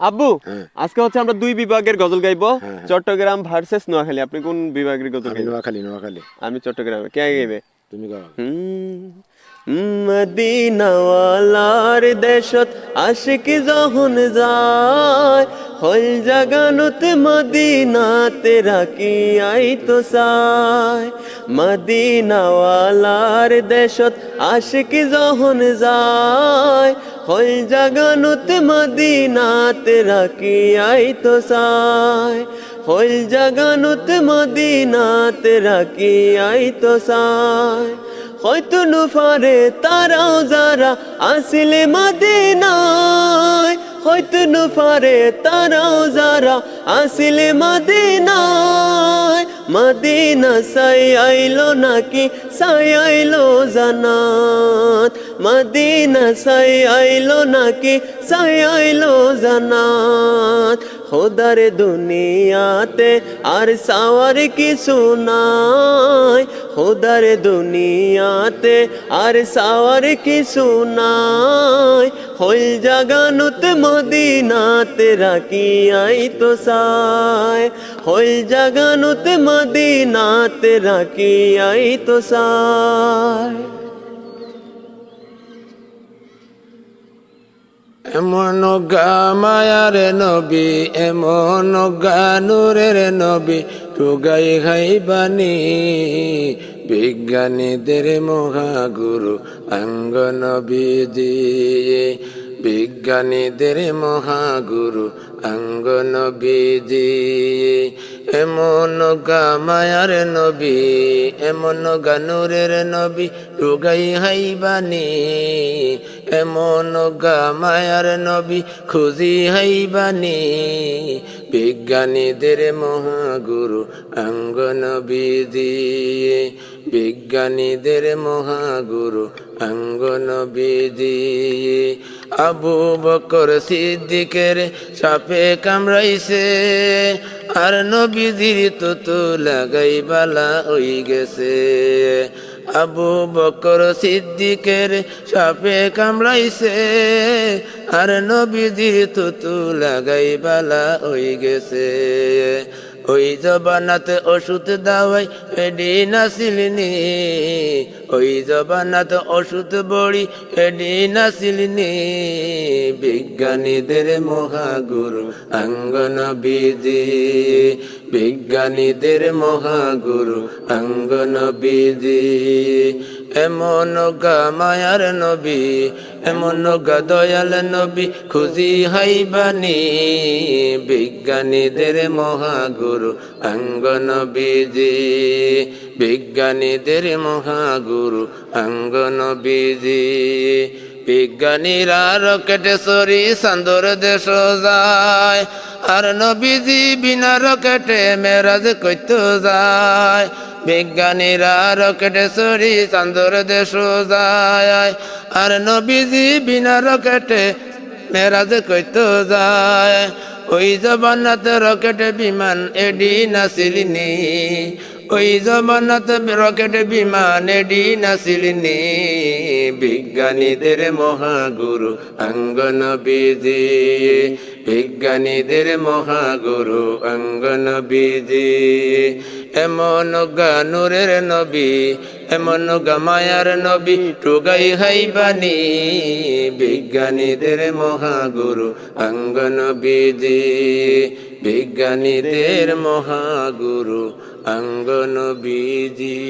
আব্বু হ্যাঁ। আজকে হচ্ছে আমরা দুই বিভাগের গজল গাইবো। হ্যাঁ, হ্যাঁ। চট্টগ্রাম ভার্সেস নোয়াখালী। আপনি কোন বিভাগের গজল গাইবেন? নোয়াখালী নোয়াখালী। আমি চট্টগ্রামে। কে গাইবে? তুমি গাও মদিনাওয়ালার দেশত আশিক যখন যায় হল জাগানুত মদিনাতে রাখি আই তো সাই মদিনাওয়ালার দেশত আশিক যখন যায় হল জাগানুত মদিনাতে আই তো সাই। হল জাগানুত মদিনাতে আই তো সাই। হয়তো নুফারে তারাও যারা আসিলে মদিনায়। হয়তো নুফারে তারাও যারা আসিলে মদিনায়। মদিনা সাই আইলো নাকি সাই আইলো জানাত মদিনা সাই আইলো নাকি? সাই আইলো জানাত খোদার দুনিয়াতে আর সাওয়ার কিছু নাই। খোদার দুনিয়াতে আর সাওয়ার কিছু নাই। হল জাগানুত মদিনাতে রাখি আই তো সাই। হল জাগানুত মদিনাতে রাখি আই তো সাই। এমন গামায়ার নবী, এমন গানুরের নবী টুগাই খাইবানি বিজ্ঞানীদের মহাগুরু অঙ্গ নবী দিয়ে বিজ্ঞানীদের মহাগুরু অঙ্গ নবী দিয়ে এমন গামায়ার নবী, এমন গানুরের নবী টুগাই হাইবানি এমন গামায়ার নবী খুঁজি হাইবানি। বিজ্ঞানীদের মহাগুরু অঙ্গ নবী দিয়ে বিজ্ঞানীদের মহাগুরু অঙ্গ নবী দিয়ে আবু বকর সিদ্দিকের সাপে কামড়াইছে। আর নবীজির তো তো লাগাই বালা হই গেছে। আবু বকর সিদ্দিকের সাপে কামড়াইছে, আর নবীজির তো তো লাগাই বালা হই গেছে। ওই জবানাতে ওষুধ দাওয়াই এডি নাসিলনি, ওই জবানাতে ওষুধ বড়ি এডি নাসিলনি। বিজ্ঞানীদের মহাগুরু অঙ্গন বিধি বিজ্ঞানীদের মহাগুরু অঙ্গন বিধি এমন গা মায়ার নবী, এমন গা দয়াল নবী খুঁজি হাইবানি বিজ্ঞানীদের মহাগুরু অঙ্গন বিজি বিজ্ঞানীদের মহাগুরু অঙ্গন বিজি বিজ্ঞানীরা রকেটে সরি সান্দর দেশ যায়। আর নবীজি বিনা রকেটে মেরাজ কইত যায়। বিজ্ঞানীরা রকেটে সরি চান্দর দেশ যায়। আর নবীজি বিনা রকেটে মেরাজ কইত যায়। ওই জবানাত রকেট বিমান এডি নাসিলিনি। ওই জবানাত রকেট বিমান এডি নাসিলিনি বিজ্ঞানীদের মহাগুরু অঙ্গন বিজি বিজ্ঞানীদের মহাগুরু অঙ্গন বিজি এমন গানুরের নবী, এমন গামায়ার নবী টুগাই হাইবানি। বিজ্ঞানীদের মহাগুরু অঙ্গন বিজি বিজ্ঞানীদের মহাগুরু অঙ্গন বিজি